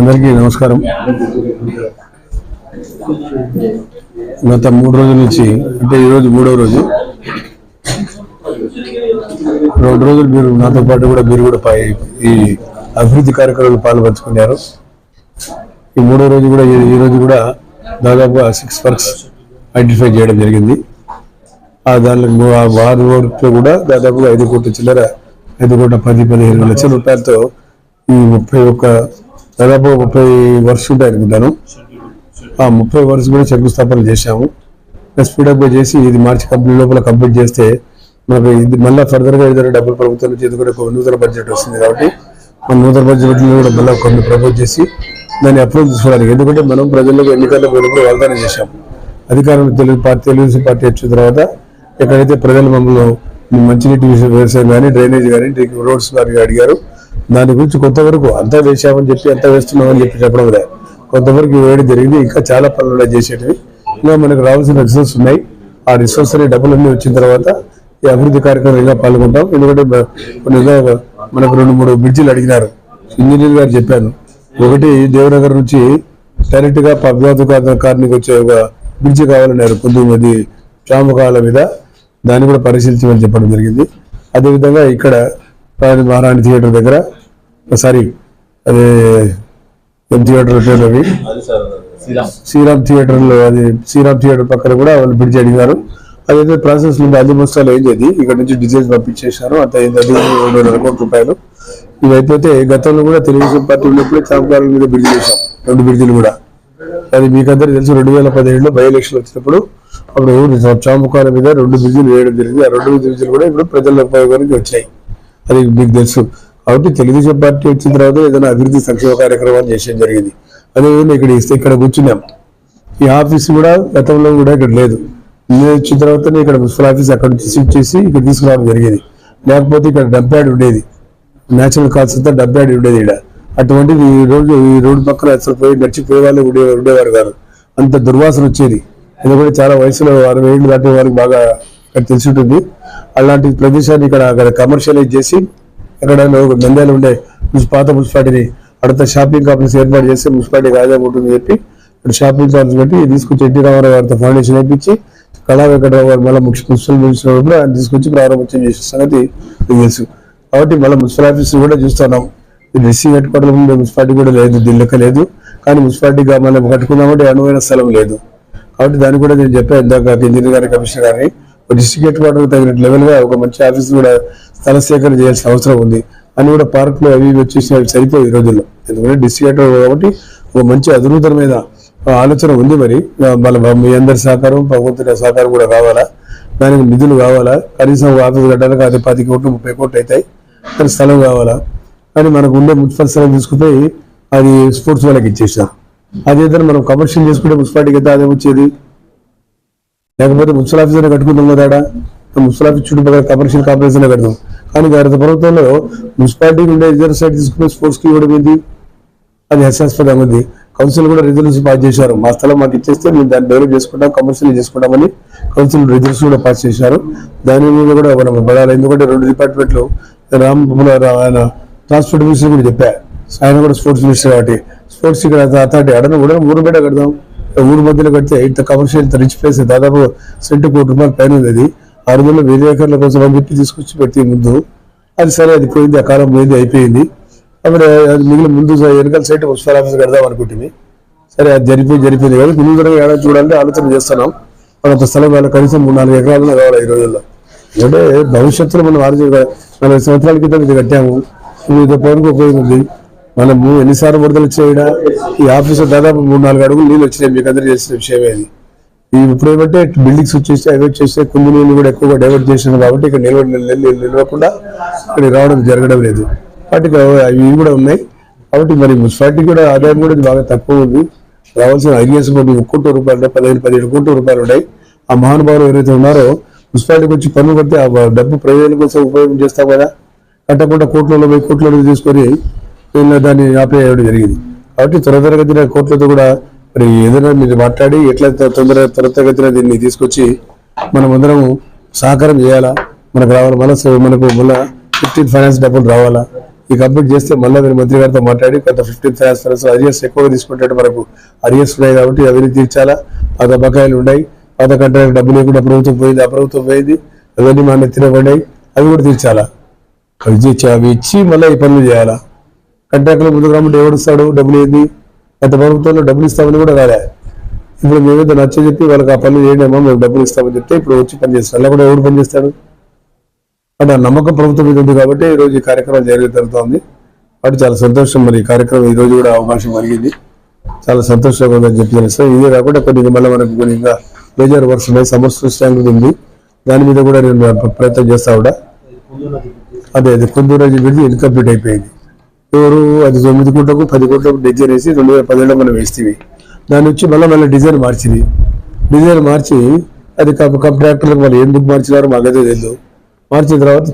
అందరికీ నమస్కారం. గత మూడు రోజుల నుంచి అంటే ఈరోజు మూడవ రోజు. రెండు రోజులు మీరు నాతో పాటు కూడా మీరు కూడా ఈ అభివృద్ధి కార్యక్రమాలు పాల్పంచుకున్నారు. ఈ మూడో రోజు కూడా ఈ- రోజు కూడా దాదాపుగా సిక్స్ వర్క్స్ ఐడెంటిఫై చేయడం జరిగింది. ఆ దానిలో ఆ వారు వరకు కూడా దాదాపుగా ఐదు కోట్ల చిల్లర ఐదు కోట్ల పది పదిహేను లక్షల రూపాయలతో ఈ ముప్పై ఒక్క దాదాపు ముప్పై వర్షం ఉంటాయి అనుకుంటాను. ఆ ముప్పై వర్ష కూడా శంకుస్థాపన చేశాము. స్పీడప్ చేసి ఇది మార్చి కంప్లీట్ లోపల కంప్లీట్ చేస్తే మనకు ఇది మళ్ళీ ఫర్దర్గా ఏదైనా డబ్బులు ప్రభుత్వం నుంచి ఎందుకంటే ఒక నూతన బడ్జెట్ వస్తుంది కాబట్టి మన నూతన బడ్జెట్ కూడా మళ్ళీ కొన్ని ప్రపోజ్ చేసి దాన్ని అప్రూవ్ తీసుకోవడానికి ఎందుకంటే మనం ప్రజలకు ఎన్నికల్లో పోయినప్పుడు వాగ్దానం చేశాము అధికారం తెలుగు పార్టీ తెలుగుదేశం పార్టీ వచ్చిన తర్వాత ఎక్కడైతే ప్రజలు మమ్మల్ని మంచినీటి వ్యవసాయం కానీ డ్రైనేజ్ కానీ రోడ్స్ కానీ అడిగారు దాని గురించి కొంతవరకు అంతా వేసామని చెప్పి అంతా వేస్తున్నామని చెప్పి చెప్పడం లేదు. కొంతవరకు వేడి జరిగింది ఇంకా చాలా పనులు ఉన్నాయి చేసేటివి. ఇంకా మనకు రావాల్సిన రిసోర్స్ ఉన్నాయి. ఆ రిసోర్స్ అనే డబ్బులన్నీ వచ్చిన తర్వాత ఈ అభివృద్ధి కార్యక్రమంగా పాల్గొంటాం. ఎందుకంటే కొన్ని మనకు రెండు మూడు బ్రిడ్జిలు అడిగినారు. ఇంజనీర్ గారు చెప్పాను ఒకటి దేవనగర్ నుంచి డైరెక్ట్గా కార్నికి వచ్చే ఒక బ్రిడ్జి కావాలన్నారు కొద్దిమంది చామకాల మీద. దాన్ని కూడా పరిశీలించమని చెప్పడం జరిగింది. అదేవిధంగా ఇక్కడ రాణి మహారాణి థియేటర్ దగ్గర సారీ అదే ఏం థియేటర్ పేరు అవి శ్రీరామ్. శ్రీరామ్ థియేటర్లో అది శ్రీరామ్ థియేటర్ పక్కన కూడా వాళ్ళు బ్రిడ్జ్ అడిగారు. అదైతే ప్రాసెస్ అది మొత్తాలు అయింది అది ఇక్కడ నుంచి డిజైన్స్ పంపించేశారు అంత అయింది అది రెండున్నర కోట్ల రూపాయలు. ఇవి అయిపోతే గతంలో కూడా తెలుగుదేశం పార్టీ ఉన్నప్పుడు చాంపాల మీద బ్రిడ్జ్ చేశాం రెండు బ్రిడ్జిలు కూడా. అది మీకు అందరికీ తెలుసు రెండు వేల పదిహేడులో బై ఎలక్షన్ వచ్చినప్పుడు అప్పుడు చాముకాల మీద రెండు బ్రిడ్జిలు వేయడం జరిగింది. ఆ రెండు బ్రిడ్జిలు కూడా ఇప్పుడు ప్రజల ఉపయోగానికి వచ్చాయి. అది మీకు తెలుసు. కాబట్టి తెలుగుదేశం పార్టీ వచ్చిన తర్వాత ఏదైనా అభివృద్ధి సంక్షేమ కార్యక్రమాలు చేసేది జరిగింది. అదేవిధంగా ఇక్కడ ఇస్తే ఇక్కడ కూర్చున్నాం. ఈ ఆఫీస్ కూడా గతంలో కూడా ఇక్కడ లేదు. నేను వచ్చిన తర్వాతనే ఇక్కడ మున్సిపల్ ఆఫీస్ అక్కడ నుంచి షిఫ్ట్ చేసి ఇక్కడ తీసుకురావడం జరిగేది. లేకపోతే ఇక్కడ డబ్బ్యాడ్ ఉండేది. నేచురల్ కాల్స్ అంతా డబ్బ్యాడ్ ఉండేది ఇక్కడ. అటువంటిది ఈ రోజు ఈ రోడ్డు పక్కన అసలు పోయి నడిచిపోయే వాళ్ళు ఉండే ఉండేవారు కాదు. అంత దుర్వాసన వచ్చేది. ఎందుకంటే చాలా వయసులో అరవై ఏళ్ళు దాటే వారికి బాగా ఇక్కడ తెలిసి ఉంటుంది అలాంటి ప్రదేశాన్ని ఇక్కడ అక్కడ కమర్షియలైజ్ చేసి ఎక్కడైనా నంద్యాల ఉండే పాత మున్సిపాలిటీని అడత షాపింగ్ కాంప్లెక్స్ ఏర్పాటు చేస్తే మున్సిపాలిటీ ఆదాయం ఉంటుందని చెప్పి ఇక్కడ షాపింగ్ కాంప్లెక్స్ పెట్టి తీసుకొచ్చి ఎన్టీ రామారావు గారితో ఫౌండేషన్ వేయించి కళా వెంకటరావు గారు మళ్ళీ ముఖ్య మున్సిపల్ మినిస్టర్ కూడా ఆయన తీసుకొచ్చి ప్రారంభోత్సవం చేసే సంగతి తెలుసు. కాబట్టి మళ్ళీ మున్సిపల్ ఆఫీస్ కూడా చూస్తున్నాం. రిసీవ్ హెడ్ క్వార్టర్ ముందు మున్సిపాలిటీ కూడా లేదు దీని లెక్క లేదు. కానీ మున్సిపాలిటీగా మనం కట్టుకుందామంటే అనువైన స్థలం లేదు. కాబట్టి దాన్ని కూడా నేను చెప్పాను ఇందాక ఇంజనీర్ గారి కమిషనర్ గారిని. డిస్ట్రిక్ట్ హెడ్ క్వార్టర్ తగిన లెవెల్గా ఒక మంచి ఆఫీస్ కూడా స్థల సేకరణ చేయాల్సిన అవసరం ఉంది. అని కూడా పార్కులు అవి ఇవి వచ్చేసి సరిపోయి ఈ రోజుల్లో. ఎందుకంటే డిస్ట్రిక్ట్ హెడ్ కాబట్టి ఒక మంచి అధునూతనమైన ఆలోచన ఉంది మరి. వాళ్ళ మీ అందరి సహకారం భగవంతుడి సహకారం కూడా కావాలా? దానికి నిధులు కావాలా? కనీసం ఆఫీస్ కట్టాలి అది పది కోట్లు ముప్పై కోట్లు అవుతాయి. కానీ స్థలం కావాలా? కానీ మనకు ఉండే మున్సిపల్ స్థలం తీసుకుపోయి అది స్పోర్ట్స్ వాళ్ళకి ఇచ్చేసాం అదేదైనా మనం కమర్షియల్ చేసుకుంటే మున్సిపాలిటీకి అయితే అదే వచ్చేది? లేకపోతే మున్సిపల్ ఆఫీస్ కట్టుకుందాం కదా ఆడ. మున్సిపల్ ఆఫీస్ చుట్టుపక్కల కమర్షియల్ కాంప్లెక్స్ అనే కడదాం. కానీ గత ప్రభుత్వంలో మున్సిపాలిటీ నుండి రిజర్వ్ సైట్ తీసుకుని స్పోర్ట్స్కి ఇవ్వడం ఏంటి? అది హాస్యాస్పదంగా ఉంది. కౌన్సిల్ కూడా రిజల్యూషన్ పాస్ చేశారు. మా స్థలం మాకు ఇచ్చేస్తే మేము దాన్ని డెవలప్ చేసుకుంటాం కమర్షియల్ చేసుకుంటామని కౌన్సిల్ రిజల్యూషన్ కూడా పాస్ చేశారు. దాని మీద కూడా మనం పడాలి. ఎందుకంటే రెండు డిపార్ట్మెంట్లు రామ్ ఆయన ట్రాన్స్పోర్ట్ మినిస్టర్ కూడా చెప్పారు ఆయన కూడా స్పోర్ట్స్ మినిస్టర్ కాబట్టి. స్పోర్ట్స్ ఇక్కడ అథారిటీ అడన కూడా ఊరు బయట కడదాం. ఊరు మధ్యలో కడితే ఇంత కమర్షియల్ ఇంత రిచ్ ప్లేస్ దాదాపు సెంటు కోటి రూపాయల పైన ఉంది అది ఆరు వందల వేరే ఎకర్ల కోసం అని చెప్పి తీసుకొచ్చి పెట్టి ముందు అది సరే అది పోయింది ఆ కాలం పోయింది అయిపోయింది. అప్పుడు అది మిగిలిన ముందు వెనకాల సైడ్ మున్సిపల్ ఆఫీస్ కడదాం అనుకుంటుంది. సరే అది జరిపోయి జరిపోయింది కానీ ముందు ఏడాది చూడాలని ఆలోచన చేస్తున్నాం. కొంత స్థలం వేళ కనీసం మూడు నాలుగు ఎకరాలు కావాలి ఈ రోజుల్లో. అంటే భవిష్యత్తులో మనం ఆరు నలభై సంవత్సరాల క్రితం ఇది కట్టాము. ఇది పవన్కి ఉపయోగం ఉంది. మనము ఎన్నిసార్లు వరదలు వచ్చాయిడా ఈ ఆఫీసు దాదాపు మూడు నాలుగు అడుగులు నీళ్ళు వచ్చినాయి. మీకు అందరూ చేసిన విషయమే అది. ఈ ఇప్పుడు ఏమంటే బిల్డింగ్స్ వచ్చేసి అవి వచ్చేసి కుంది నీళ్ళు కూడా ఎక్కువగా డైవర్ట్ చేసింది కాబట్టి ఇక్కడ నిల్వ నిల్వ- నిల్వకుండా ఇక్కడ రావడం జరగడం లేదు. వాటికి అవి ఇవి కూడా ఉన్నాయి. కాబట్టి మరి మున్సిపాలిటీ కూడా ఆదాయం కూడా బాగా తక్కువ ఉంది. రావాల్సిన ఐడియాస్ కొన్ని ఒక రూపాయలు పదిహేను పదిహేడు కోట్ల రూపాయలు ఉన్నాయి. ఆ మహానుభావులు ఎవరైతే ఉన్నారో మున్సిపాలిటీకి వచ్చి పన్ను కడితే ఆ డబ్బు ప్రయోజనం కోసం ఉపయోగం చేస్తాం కదా. కట్టకుండా కోట్లలో పోయి కోట్లలో తీసుకొని వీళ్ళ దాన్ని ఆపేయడం జరిగింది. కాబట్టి త్వర త్వరతరగతిన కోర్టులతో కూడా మరి ఏదైనా మీరు మాట్లాడి ఎట్లా తొందర త్వర తరగతిన దీన్ని తీసుకొచ్చి మనం అందరం సహకారం చేయాలా? మనకు రావాలి? మళ్ళీ మనకు మళ్ళీ ఫిఫ్టీన్ ఫైనాన్స్ డబ్బులు రావాలా? ఈ కంప్లీట్ చేస్తే మళ్ళీ మీరు మంత్రి గారితో మాట్లాడి కొంత ఫిఫ్టీన్ ట్రాన్స్ఫరెన్స్ అరియర్స్ ఎక్కువగా తీసుకుంటే మనకు. అరియర్స్ ఉన్నాయి కాబట్టి అవన్నీ తీర్చాలా? పాత బకాయిలు ఉన్నాయి. పాత కంట్రాక్ట్ డబ్బులు లేకుండా ప్రభుత్వం పోయింది ఆ ప్రభుత్వం పోయింది. అవన్నీ మన నెత్తిన పడినాయి అవి కూడా తీర్చాలా? ఇచ్చి అవి ఇచ్చి మళ్ళీ ఈ పనులు చేయాలా? కంట్రాక్ట్లో ముందుకు రమ్మంటే ఎవడు ఇస్తాడు డబ్బులు ఏంది? గత ప్రభుత్వంలో డబ్బులు ఇస్తామని కూడా రాలే. ఇప్పుడు మేమేదో నచ్చ చెప్పి వాళ్ళకి ఆ పనులు చేయడమో మేము డబ్బులు ఇస్తామని చెప్తే ఇప్పుడు వచ్చి పనిచేస్తారు అలా కూడా ఎవడు పనిచేస్తాడు అంటే ఆ నమ్మకం ప్రభుత్వం మీద ఉంది కాబట్టి ఈరోజు ఈ కార్యక్రమం జరుగుతుంది. జరుగుతోంది చాలా సంతోషం మరి ఈ కార్యక్రమం ఈ రోజు కూడా అవకాశం కలిగింది. చాలా సంతోషంగా ఉందని చెప్పి తెలుస్తాను ఇదే కాకుండా కొన్ని మళ్ళీ మనకు కొన్ని ఇంకా మేజర్ వర్క్స్ ఉన్నాయి. సమ్మర్ స్టాండ్ ఉంది. దాని మీద కూడా నేను ప్రయత్నం చేస్తా కూడా అదే అదే. కొందరు రోజు విడిది ఇన్కంప్లీట్ అయిపోయింది. ఎవరు? అది తొమ్మిది కోట్లకు పది కోట్లకు డిజైన్ వేసి రెండు వేల పదిహేడులో మనం వేస్తేవి. దాని నుంచి మళ్ళీ మళ్ళీ డిజైన్ మార్చింది డిజైన్ మార్చి అది కాంట్రాక్టర్లకు వాళ్ళు ఎందుకు మార్చినారో మాకైతే తెలియదు మార్చిన తర్వాత